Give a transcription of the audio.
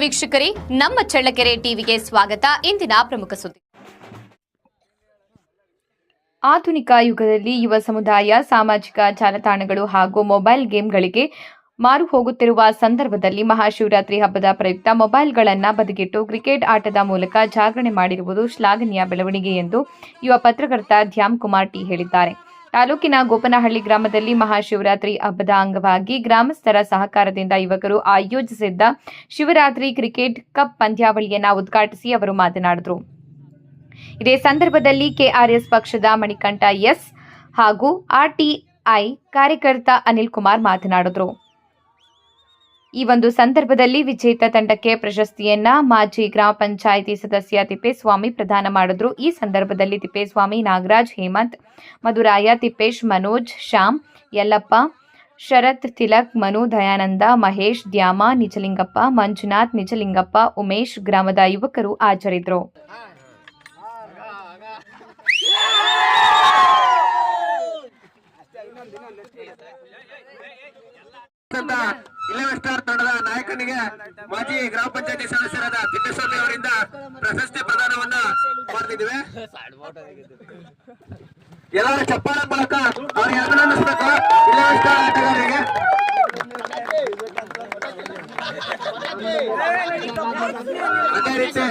ವೀಕ್ಷಕರೇ, ನಮ್ಮ ಚಳ್ಳಕೆರೆ ಟಿವಿಗೆ ಸ್ವಾಗತ. ಇಂದಿನ ಪ್ರಮುಖ ಸುದ್ದಿ. ಆಧುನಿಕ ಯುಗದಲ್ಲಿ ಯುವ ಸಮುದಾಯ, ಸಾಮಾಜಿಕ ಜಾಲತಾಣಗಳು ಹಾಗೂ ಮೊಬೈಲ್ ಗೇಮ್ಗಳಿಗೆ ಮಾರು ಹೋಗುತ್ತಿರುವ ಸಂದರ್ಭದಲ್ಲಿ ಮಹಾಶಿವರಾತ್ರಿ ಹಬ್ಬದ ಪ್ರಯುಕ್ತ ಮೊಬೈಲ್ಗಳನ್ನು ಬದಿಗಿಟ್ಟು ಕ್ರಿಕೆಟ್ ಆಟದ ಮೂಲಕ ಜಾಗರಣೆ ಮಾಡಿರುವುದು ಶ್ಲಾಘನೀಯ ಬೆಳವಣಿಗೆ ಎಂದು ಯುವ ಪತ್ರಕರ್ತ ಧ್ಯಾಮ್ ಕುಮಾರ್ ಟಿ ಹೇಳಿದ್ದಾರೆ. ತಾಲೂಕಿನ ಗೋಪನಹಳ್ಳಿ ಗ್ರಾಮದಲ್ಲಿ ಮಹಾಶಿವರಾತ್ರಿ ಹಬ್ಬದ ಅಂಗವಾಗಿ ಗ್ರಾಮಸ್ಥರ ಸಹಕಾರದಿಂದ ಯುವಕರು ಆಯೋಜಿಸಿದ್ದ ಶಿವರಾತ್ರಿ ಕ್ರಿಕೆಟ್ ಕಪ್ ಪಂದ್ಯಾವಳಿಯನ್ನು ಉದ್ಘಾಟಿಸಿ ಅವರು ಮಾತನಾಡಿದರು. ಇದೇ ಸಂದರ್ಭದಲ್ಲಿ ಕೆಆರ್ಎಸ್ ಪಕ್ಷದ ಮಣಿಕಂಠ ಎಸ್ ಹಾಗೂ ಆರ್ಟಿಐ ಕಾರ್ಯಕರ್ತ ಅನಿಲ್ ಕುಮಾರ್ ಮಾತನಾಡಿದರು. ಈ ಒಂದು ಸಂದರ್ಭದಲ್ಲಿ ವಿಜೇತ ತಂಡಕ್ಕೆ ಪ್ರಶಸ್ತಿಯನ್ನ ಮಾಜಿ ಗ್ರಾಮ ಪಂಚಾಯಿತಿ ಸದಸ್ಯ ತಿಪ್ಪೇಸ್ವಾಮಿ ಪ್ರದಾನ ಮಾಡಿದ್ರು. ಈ ಸಂದರ್ಭದಲ್ಲಿ ತಿಪ್ಪೇಸ್ವಾಮಿ, ನಾಗರಾಜ್, ಹೇಮಂತ್, ಮಧುರಾಯ, ತಿಪ್ಪೇಶ್, ಮನೋಜ್, ಶ್ಯಾಮ್, ಯಲ್ಲಪ್ಪ, ಶರತ್, ತಿಲಕ್, ಮನು, ದಯಾನಂದ, ಮಹೇಶ್, ದ್ಯಾಮ, ನಿಜಲಿಂಗಪ್ಪ, ಮಂಜುನಾಥ್, ನಿಜಲಿಂಗಪ್ಪ, ಉಮೇಶ್ ಗ್ರಾಮದ ಯುವಕರು ಹಾಜರಿದ್ದರು ಅಂತ ಸ್ಟಾರ್ ತಂಡದ ನಾಯಕನಿಗೆ ಮಾಜಿ ಗ್ರಾಮ ಪಂಚಾಯತಿ ಸದಸ್ಯರಾದ ತಿಪ್ಪೇಸ್ವಾಮಿ ಅವರಿಂದ ಪ್ರಶಸ್ತಿ ಪ್ರದಾನವನ್ನ ಮಾಡ್ತಿದ್ದೇವೆ. ಎಲ್ಲರ ಚಪ್ಪಾಳ ಮೂಲಕ ಅವರಿಗೆ ಅಭಿನಂದಿಸಬೇಕು. ಇಲೆವೆನ್ ಸ್ಟಾರ್ ಆಟಗಾರರಿಗೆ. ಅದೇ ರೀತಿ